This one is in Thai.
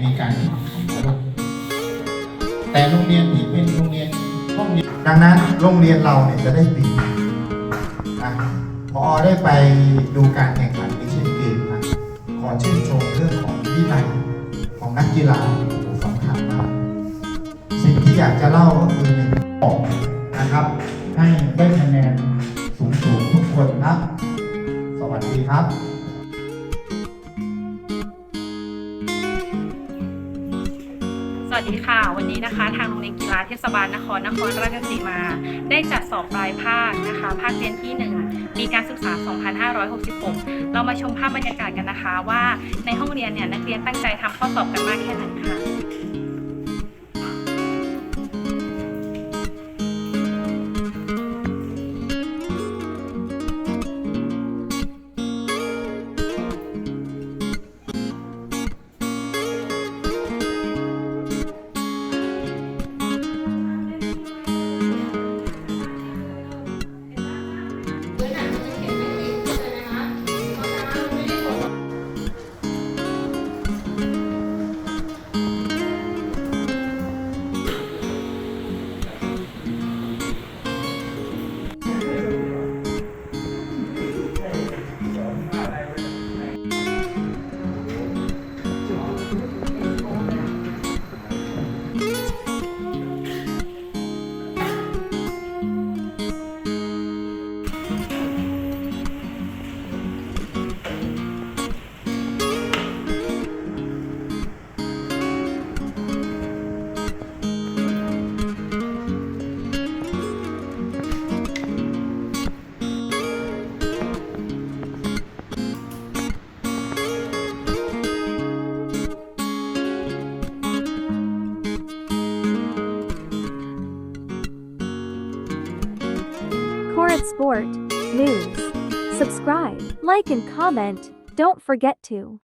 ในการแข่งขันนะลูกแต่โรงเรียนที่เป็นโรงเรียนห้องเรียนดังนั้นโรงเรียนเราเนี่ยจะได้เปรียบนะพอได้ไปดูการแข่งขันในเช่นเกมนะขอชื่นชมเรื่องของวินัยของนักกีฬาสำคัญมากสิ่งที่อยากจะเล่าก็คือหนึ่งบอกนะครับ ให้ได้คะแนนสูงๆทุกคนครับสวัสดีครับ วัสดีค่ะ วันนี้นะคะ ทางโรงเรียนกีฬาเทศบาลนครนครราชสีมา ได้จัดสอบปลายภาคนะคะ ภาคเรียนที่ 1 ปีการศึกษา 2566 เรามาชมภาพบรรยากาศกันนะคะ ว่าในห้องเรียนเนี่ยนักเรียนตั้งใจทำข้อสอบกันมากแค่ไหนค่ะ Corit Sport News. Subscribe, like, and comment. Don't forget to.